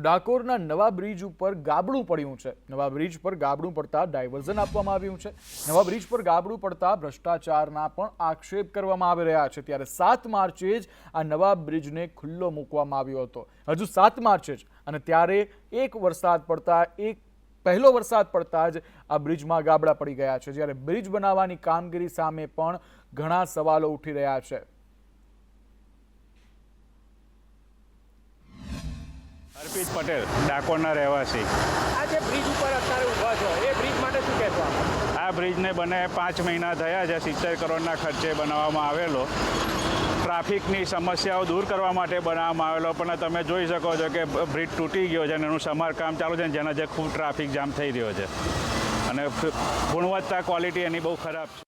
ડાકોરના નવા બ્રિજ ઉપર ગાબડું પડ્યું છે. નવા બ્રિજ પર ગાબડું પડતા ડાયવર્ઝન આપવામાં આવ્યું છે. નવા બ્રિજ પર ગાબડું પડતા ભ્રષ્ટાચારના પણ આક્ષેપ કરવામાં આવી રહ્યા છે. ત્યારે સાત માર્ચે જ આ નવા બ્રિજને ખુલ્લો મૂકવામાં આવ્યો હતો. હજુ સાત માર્ચે જ અને ત્યારે એક વરસાદ પડતા, એક પહેલો વરસાદ પડતા જ આ બ્રિજમાં ગાબડા પડી ગયા છે. જ્યારે બ્રિજ બનાવવાની કામગીરી સામે પણ ઘણા સવાલો ઉઠી રહ્યા છે. અર્પિત પટેલ ડાકોરના રહેવાસી. આ જે બ્રિજ ઉપર અત્યારે ઊભા છો એ બ્રિજ માટે શું કહેશો આ બ્રિજને બને પાંચ મહિના થયા છે સિત્તેર કરોડના ખર્ચે બનાવવામાં આવેલો. ટ્રાફિકની સમસ્યાઓ દૂર કરવા માટે બનાવવામાં આવેલો પણ તમે જોઈ શકો છો કે બ્રિજ તૂટી ગયો છે અને એનું સમારકામ ચાલુ છે ને જેના જે ખૂબ ટ્રાફિક જામ થઈ રહ્યો છે. અને ગુણવત્તા ક્વોલિટી એની બહુ ખરાબ છે.